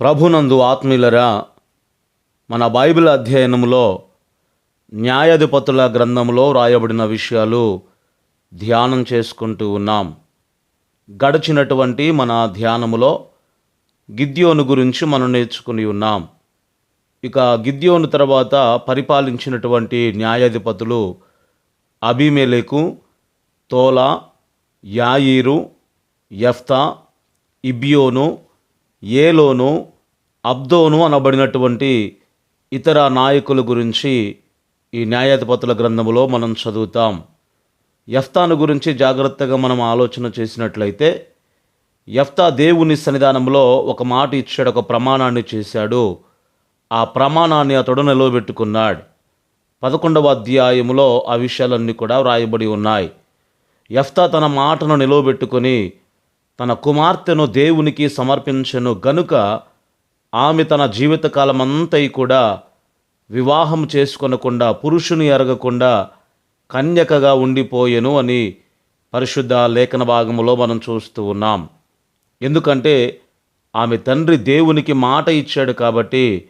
ప్రభునందు ఆత్మీయులరా మన బైబిల్ అధ్యయనంలో న్యాయాధిపతుల గ్రంథంలో వ్రాయబడిన విషయాలు ధ్యానం చేసుకుంటూ ఉన్నాం. గడిచినటువంటి మన ధ్యానములో గిద్యోను గురించి మనం నేర్చుకుని ఉన్నాం. ఇక గిద్యోను తర్వాత పరిపాలించినటువంటి న్యాయాధిపతులు అభిమేలకు తోలా యాయీరు యఫ్తా ఇబియోను ఏలోను అబ్దోను అనబడినటువంటి ఇతర నాయకుల గురించి ఈ న్యాయాధిపతుల గ్రంథములో మనం చదువుతాం. యఫ్తాను గురించి జాగ్రత్తగా మనం ఆలోచన చేసినట్లయితే యఫ్తా దేవుని సన్నిధానంలో ఒక మాట ఇచ్చాడు ఒక ప్రమాణాన్ని చేశాడు. ఆ ప్రమాణాన్ని అతడు నిలవబెట్టుకున్నాడు. పదకొండవ అధ్యాయములో ఆ విషయాలన్నీ కూడా వ్రాయబడి ఉన్నాయి. యఫ్తా తన మాటను నిలవబెట్టుకొని తన కుమార్తెను దేవునికి సమర్పించను గనుక ఆమె తన జీవితకాలమంతై కూడా వివాహం చేసుకొనకుండా పురుషుని ఎరగకుండా కన్యకగా ఉండిపోయెను అని పరిశుద్ధ లేఖన భాగంలో మనం చూస్తూ ఉన్నాం. ఎందుకంటే ఆమె తండ్రి దేవునికి మాట ఇచ్చాడు కాబట్టి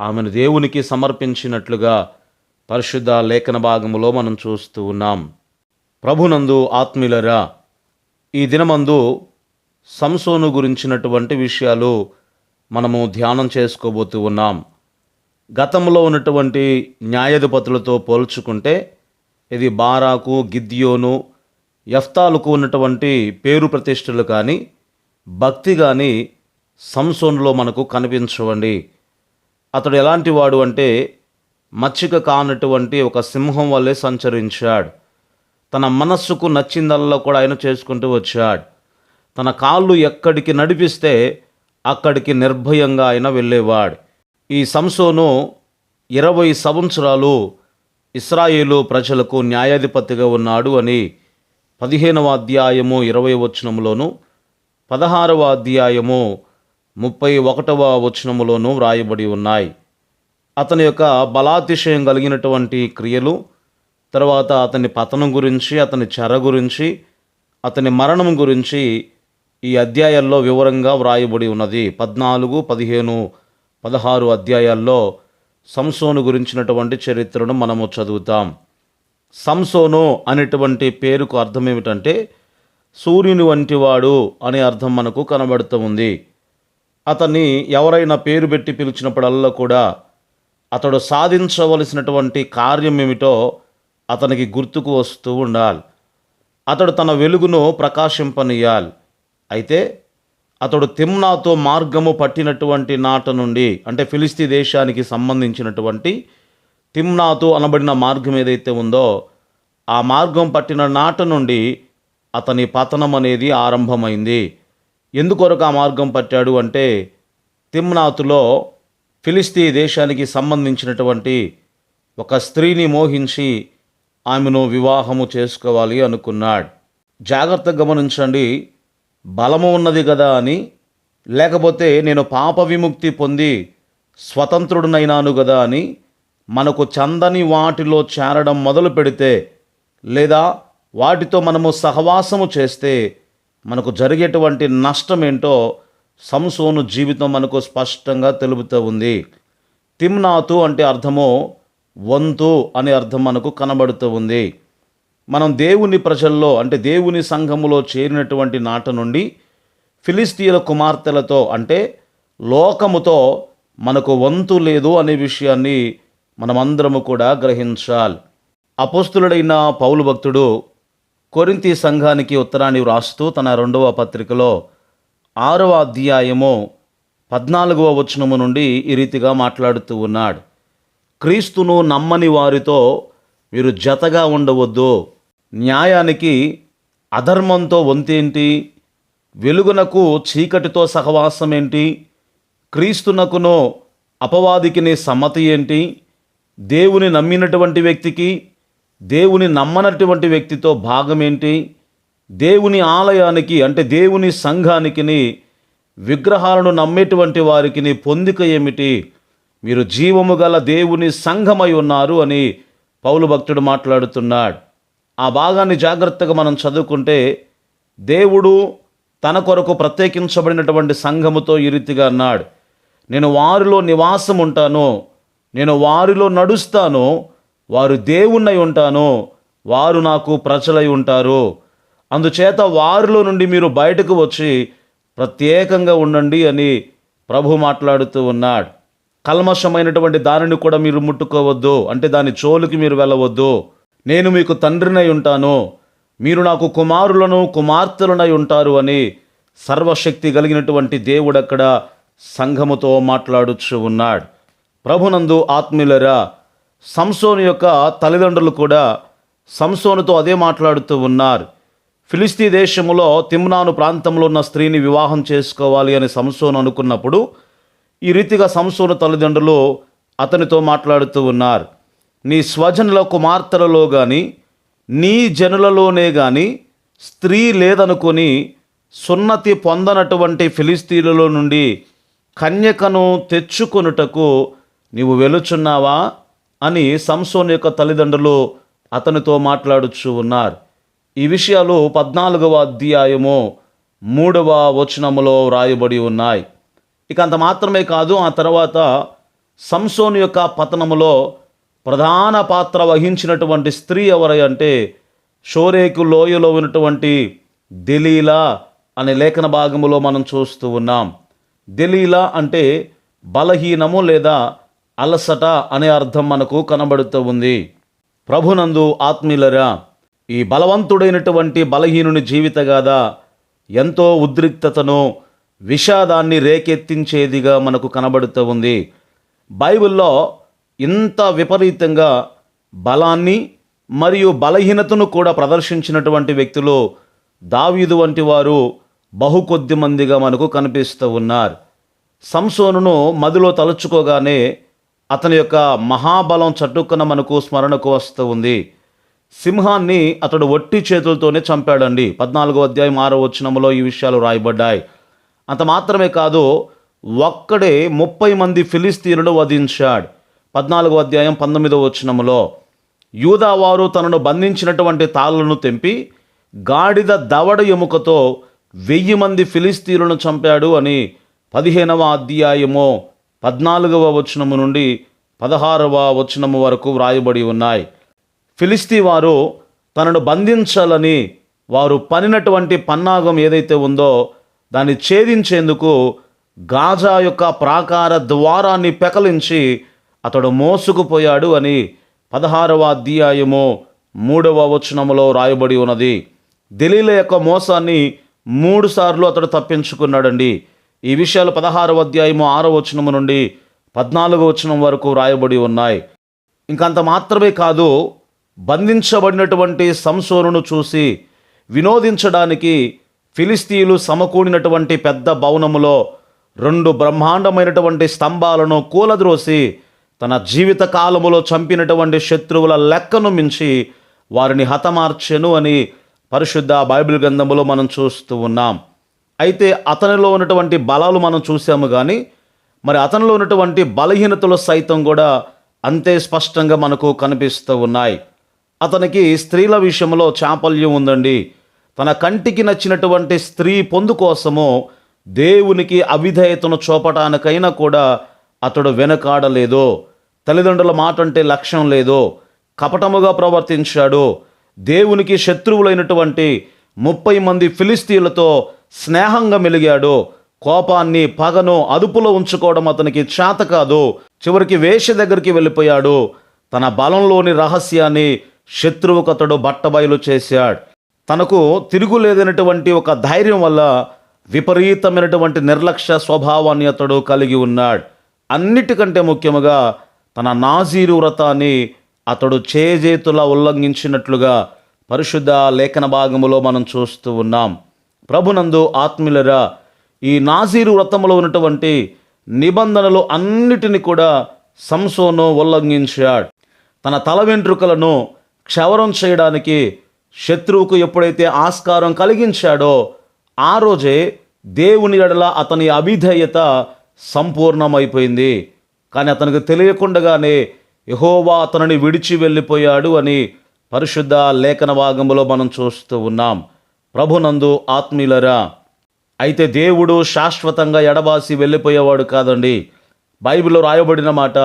ఆమెను దేవునికి సమర్పించినట్లుగా పరిశుద్ధ లేఖన భాగంలో మనం చూస్తూ ఉన్నాం. ప్రభునందు ఆత్మీయులరా ఈ దినమందు సంసోను గురించినటువంటి విషయాలు మనము ధ్యానం చేసుకోబోతూ ఉన్నాం. గతంలో ఉన్నటువంటి న్యాయాధిపతులతో పోల్చుకుంటే ఇది బారాకు గిద్యోను యఫ్తాలకు ఉన్నటువంటి పేరు ప్రతిష్టలు కానీ భక్తి కానీ సంసోన్లో మనకు కనిపించవండి. అతడు ఎలాంటి వాడు అంటే మచ్చిక కానటువంటి ఒక సింహం వల్లే సంచరించాడు. తన మనస్సుకు నచ్చిందల్లా కూడా ఆయన చేసుకుంటూ వచ్చాడు. తన కాళ్ళు ఎక్కడికి నడిపిస్తే అక్కడికి నిర్భయంగా ఆయన వెళ్ళేవాడు. ఈ సంసోను ఇరవై సంవత్సరాలు ఇస్రాయేలు ప్రజలకు న్యాయాధిపతిగా ఉన్నాడు అని పదిహేనవ అధ్యాయము ఇరవై వచనములోను పదహారవ అధ్యాయము ముప్పై ఒకటవ వచనములోను వ్రాయబడి ఉన్నాయి. అతని యొక్క బలాతిశయం కలిగినటువంటి క్రియలు తర్వాత అతని పతనం గురించి అతని చెర గురించి అతని మరణం గురించి ఈ అధ్యాయాల్లో వివరంగా వ్రాయబడి ఉన్నది. పద్నాలుగు పదిహేను పదహారు అధ్యాయాల్లో సంసోను గురించినటువంటి చరిత్రను మనము చదువుతాం. సంసోను అనేటువంటి పేరుకు అర్థం ఏమిటంటే సూర్యుని వంటివాడు అనే అర్థం మనకు కనబడుతూ ఉంది అతన్ని ఎవరైనా పేరు పెట్టి పిలిచినప్పుడల్లా కూడా అతడు సాధించవలసినటువంటి కార్యం ఏమిటో అతనికి గుర్తుకు వస్తూ ఉండాలి. అతడు తన వెలుగును ప్రకాశింపనీయాలి. అయితే అతడు తిమ్నాతో మార్గము పట్టినటువంటి నాట నుండి అంటే ఫిలిస్తీ దేశానికి సంబంధించినటువంటి తిమ్నాతు అనబడిన మార్గం ఏదైతే ఉందో ఆ మార్గం పట్టిన నాట నుండి అతని పతనం అనేది ఆరంభమైంది. ఎందుకొరకు ఆ మార్గం పట్టాడు అంటే తిమ్నాతులో ఫిలిస్తీ దేశానికి సంబంధించినటువంటి ఒక స్త్రీని మోహించి ఆమెను వివాహము చేసుకోవాలి అనుకున్నాడు. జాగ్రత్తగా గమనించండి బలము ఉన్నది కదా అని లేకపోతే నేను పాప విముక్తి పొంది స్వతంత్రుడునైనాను కదా అని మనకు చందని వాటిలో చేరడం మొదలు పెడితే లేదా వాటితో మనము సహవాసము చేస్తే మనకు జరిగేటువంటి నష్టం ఏంటో సంసోను జీవితం మనకు స్పష్టంగా తెలుపుతూ ఉంది. తిమ్నాతు అంటే అర్థము వంతు అనే అర్థం మనకు కనబడుతూ ఉంది. మనం దేవుని ప్రజల్లో అంటే దేవుని సంఘములో చేరినటువంటి నాట నుండి ఫిలిస్తీన్ల కుమార్తెలతో అంటే లోకముతో మనకు వంతు లేదు అనే విషయాన్ని మనమందరము కూడా గ్రహించాలి. అపోస్తులుడైన పౌలు భక్తుడు కొరింతి సంఘానికి ఉత్తరాన్ని వ్రాస్తూ తన రెండవ పత్రికలో ఆరవ అధ్యాయము పద్నాలుగవ వచనము నుండి ఈ రీతిగా మాట్లాడుతూ ఉన్నాడు. క్రీస్తును నమ్మని వారితో మీరు జతగా ఉండవద్దు. న్యాయానికి అధర్మంతో వంతేంటి? వెలుగునకు చీకటితో సహవాసం ఏంటి క్రీస్తునకును అపవాదికిని సమ్మతి ఏంటి? దేవుని నమ్మినటువంటి వ్యక్తికి దేవుని నమ్మనటువంటి వ్యక్తితో భాగం ఏంటి దేవుని ఆలయానికి అంటే దేవుని సంఘానికిని విగ్రహాలను నమ్మేటువంటి వారికి పొందిక ఏమిటి? మీరు జీవము గల దేవుని సంఘమై ఉన్నారు అని పౌలు భక్తుడు మాట్లాడుతున్నాడు. ఆ భాగాన్ని జాగ్రత్తగా మనం చదువుకుంటే దేవుడు తన కొరకు ప్రత్యేకించబడినటువంటి సంఘముతో ఈ రీతిగా అన్నాడు. నేను వారిలో నివాసం ఉంటాను. నేను వారిలో నడుస్తాను. వారు దేవుణ్ణై ఉంటాను. వారు నాకు ప్రజలై ఉంటారు. అందుచేత వారిలో నుండి మీరు బయటకు వచ్చి ప్రత్యేకంగా ఉండండి అని ప్రభు మాట్లాడుతూ ఉన్నాడు. కల్మషమైనటువంటి దానిని కూడా మీరు ముట్టుకోవద్దు. అంటే దాని చోలుకి మీరు వెళ్ళవద్దు. నేను మీకు తండ్రినై ఉంటాను. మీరు నాకు కుమారులను కుమార్తెలనై ఉంటారు అని సర్వశక్తి కలిగినటువంటి దేవుడు అక్కడ సంఘముతో మాట్లాడుచు ఉన్నాడు. ప్రభునందు ఆత్మీయులరా సంసోను యొక్క తల్లిదండ్రులు కూడా సంసోనుతో అదే మాట్లాడుతూ ఉన్నారు. ఫిలిస్తీ దేశములో తిమ్నాను ప్రాంతంలో ఉన్న స్త్రీని వివాహం చేసుకోవాలి అని సంసోను అనుకున్నప్పుడు ఈ రీతిగా సంసోను తల్లిదండ్రులు అతనితో మాట్లాడుతూ ఉన్నారు. నీ స్వజనుల కుమార్తెలలో కానీ నీ జనులలోనే కానీ స్త్రీ లేదనుకొని సున్నతి పొందనటువంటి ఫిలిస్తీన్లలో నుండి కన్యకను తెచ్చుకొనుటకు నీవు వెలుచున్నావా అని సంసోన్ యొక్క తల్లిదండ్రులు అతనితో మాట్లాడుచు ఉన్నారు. ఈ విషయాలు పద్నాలుగవ అధ్యాయము మూడవ వచనములో వ్రాయబడి ఉన్నాయి. ఇక అంత మాత్రమే కాదు ఆ తర్వాత సంసోన్ యొక్క పతనములో ప్రధాన పాత్ర వహించినటువంటి స్త్రీ ఎవరై అంటే షోరేకు లోయలో ఉన్నటువంటి దెలీలా అనే లేఖన భాగంలో మనం చూస్తూ ఉన్నాం. దెలీలా అంటే బలహీనము లేదా అలసట అనే అర్థం మనకు కనబడుతూ ఉంది. ప్రభునందు ఆత్మీయులరా ఈ బలవంతుడైనటువంటి బలహీనుని జీవితగాథ ఎంతో ఉద్రిక్తతను విషాదాన్ని రేకెత్తించేదిగా మనకు కనబడుతూ ఉంది. బైబిల్లో ఇంత విపరీతంగా బలాన్ని మరియు బలహీనతను కూడా ప్రదర్శించినటువంటి వ్యక్తులు దావీదు వంటి వారు బహు కొద్ది మందిగా మనకు కనిపిస్తూ ఉన్నారు. సంసోనును మదిలో తలుచుకోగానే అతని యొక్క మహాబలం చటుక్కన మనకు స్మరణకు వస్తూ ఉంది. సింహాన్ని అతడు ఒట్టి చేతులతోనే చంపాడండి. పద్నాలుగో అధ్యాయం ఆరో వచనములో ఈ విషయాలు రాయబడ్డాయి. అంత మాత్రమే కాదు ఒక్కడే ముప్పై మంది ఫిలిస్తీనులు వధించాడు. పద్నాలుగో అధ్యాయం పంతొమ్మిదో వచనములో యూదావారు తనను బంధించినటువంటి తాళ్ళను తెంపి గాడిద దవడ ఎముకతో వెయ్యి మంది ఫిలిస్తీన్లను చంపాడు అని పదిహేనవ అధ్యాయము పద్నాలుగవ వచనము నుండి పదహారవ వచనము వరకు వ్రాయబడి ఉన్నాయి. ఫిలిస్తీ వారు తనను బంధించాలని వారు పనినటువంటి పన్నాగం ఏదైతే ఉందో దాన్ని ఛేదించేందుకు గాజా యొక్క ప్రాకార ద్వారాన్ని పెకలించి అతడు మోసుకుపోయాడు అని పదహారవ అధ్యాయము మూడవ వచనములో రాయబడి ఉన్నది. దిలీల యొక్క మోసాన్ని మూడు సార్లు అతడు తప్పించుకున్నాడండి. ఈ విషయాలు పదహారవ అధ్యాయము ఆరవ వచనము నుండి పద్నాలుగు వచనం వరకు రాయబడి ఉన్నాయి. ఇంకంత మాత్రమే కాదు బంధించబడినటువంటి సంసోనును చూసి వినోదించడానికి ఫిలిస్తీన్లు సమకూడినటువంటి పెద్ద భవనములో రెండు బ్రహ్మాండమైనటువంటి స్తంభాలను కూలద్రోసి తన జీవిత కాలములో చంపినటువంటి శత్రువుల లెక్కను మించి వారిని హతమార్చెను అని పరిశుద్ధ బైబిల్ గ్రంథములో మనం చూస్తూ ఉన్నాం. అయితే అతనిలో ఉన్నటువంటి బలాలు మనం చూసాము కానీ మరి అతనిలో ఉన్నటువంటి బలహీనతలు సైతం కూడా అంతే స్పష్టంగా మనకు కనిపిస్తూ ఉన్నాయి. అతనికి స్త్రీల విషయంలో చాపల్యం ఉందండి. తన కంటికి నచ్చినటువంటి స్త్రీ పొందు కోసము దేవునికి అవిధేయతను చూపటానికైనా కూడా అతడు వెనకాడలేదో. తల్లిదండ్రుల మాట అంటే లక్ష్యం లేదో. కపటముగా ప్రవర్తించాడు. దేవునికి శత్రువులైనటువంటి ముప్పై మంది ఫిలిస్తీన్లతో స్నేహంగా మెలిగాడు. కోపాన్ని పగను అదుపులో ఉంచుకోవడం అతనికి చేత కాదు. చివరికి వేష దగ్గరికి వెళ్ళిపోయాడు. తన బలంలోని రహస్యాన్ని శత్రువుకు అతడు బట్టబయలు చేశాడు. తనకు తిరుగులేదనటువంటి ఒక ధైర్యం వల్ల విపరీతమైనటువంటి నిర్లక్ష్య స్వభావాన్ని అతడు కలిగి ఉన్నాడు. అన్నిటికంటే ముఖ్యముగా తన నాజీరు వ్రతాన్ని అతడు చేజేతులా ఉల్లంఘించినట్లుగా పరిశుద్ధ లేఖన భాగములో మనం చూస్తూ ఉన్నాం. ప్రభునందు ఆత్మీయులరా ఈ నాజీరు వ్రతంలో ఉన్నటువంటి నిబంధనలు అన్నిటిని కూడా సంసోను ఉల్లంఘించాడు. తన తల వెంట్రుకలను క్షవరం చేయడానికి శత్రువుకు ఎప్పుడైతే ఆస్కారం కలిగించాడో ఆ రోజే దేవుని ఎడల అతని అవిధేయత సంపూర్ణమైపోయింది. కానీ అతనికి తెలియకుండగానే యహోవా అతనిని విడిచి వెళ్ళిపోయాడు అని పరిశుద్ధ లేఖన భాగంలో మనం చూస్తూ ఉన్నాం. ప్రభునందు ఆత్మీయులరా అయితే దేవుడు శాశ్వతంగా ఎడబాసి వెళ్ళిపోయేవాడు కాదండి. బైబిల్లో రాయబడిన మాట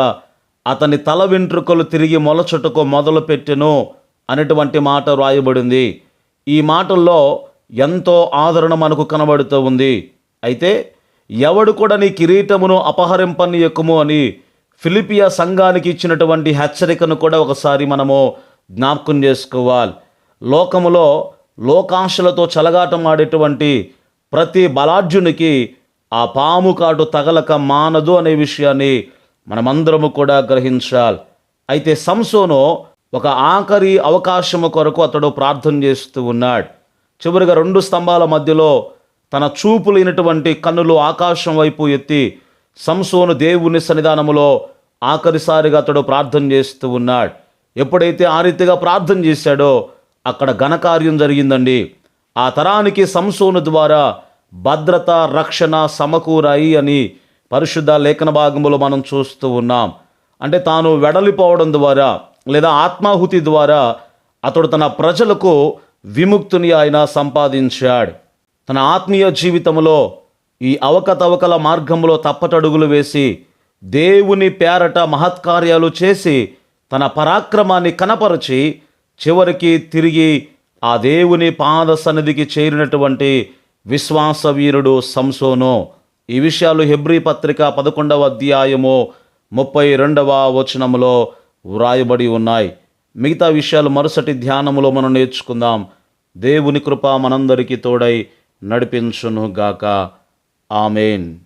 అతని తల వెంట్రుకలు తిరిగి మొలచుటకు మొదలుపెట్టెను అనేటువంటి మాట రాయబడింది. ఈ మాటల్లో ఎంతో ఆదరణ మనకు కనబడుతూ ఉంది. అయితే ఎవడు కూడా నీ కిరీటమును అపహరింపనీయకుము అని ఫిలిపియా సంఘానికి ఇచ్చినటువంటి హెచ్చరికను కూడా ఒకసారి మనము జ్ఞాపకం చేసుకోవాలి. లోకములో లోకాశలతో చెలగాటం ఆడేటువంటి ప్రతి బలార్జునికి ఆ పాము కాటు తగలక మానదు అనే విషయాన్ని మనమందరము కూడా గ్రహించాలి. అయితే సంసోను ఒక ఆఖరి అవకాశము కొరకు అతడు ప్రార్థన చేస్తూ ఉన్నాడు. చివరిగా రెండు స్తంభాల మధ్యలో తన చూపు లేనటువంటి కన్నులు ఆకాశం వైపు ఎత్తి సంసోను దేవుని సన్నిధానములో ఆఖరిసారిగా అతడు ప్రార్థన చేస్తూ ఉన్నాడు. ఎప్పుడైతే ఆ రీతిగా ప్రార్థన చేశాడో అక్కడ ఘనకార్యం జరిగిందండి. ఆ తరానికి సంసోను ద్వారా భద్రత రక్షణ సమకూరాయి అని పరిశుద్ధ లేఖన భాగంలో మనం చూస్తూ ఉన్నాం. అంటే తాను వెడలిపోవడం ద్వారా లేదా ఆత్మాహుతి ద్వారా అతడు తన ప్రజలకు విముక్తిని ఆయన సంపాదించాడు. తన ఆత్మీయ జీవితంలో ఈ అవకతవకల మార్గంలో తప్పటడుగులు వేసి దేవుని పేరట మహత్కార్యాలు చేసి తన పరాక్రమాన్ని కనపరచి చివరికి తిరిగి ఆ దేవుని పాద సన్నిధికి చేరినటువంటి విశ్వాస వీరుడు సంసోను. ఈ విషయాలు హెబ్రీ పత్రిక పదకొండవ అధ్యాయము ముప్పై రెండవ వచనములో వ్రాయబడి ఉన్నాయి. మిగతా విషయాలు మరుసటి ధ్యానములో మనం నేర్చుకుందాం. దేవుని కృప మనందరికీ తోడై నడిపించునుగాక. ఆమెన్.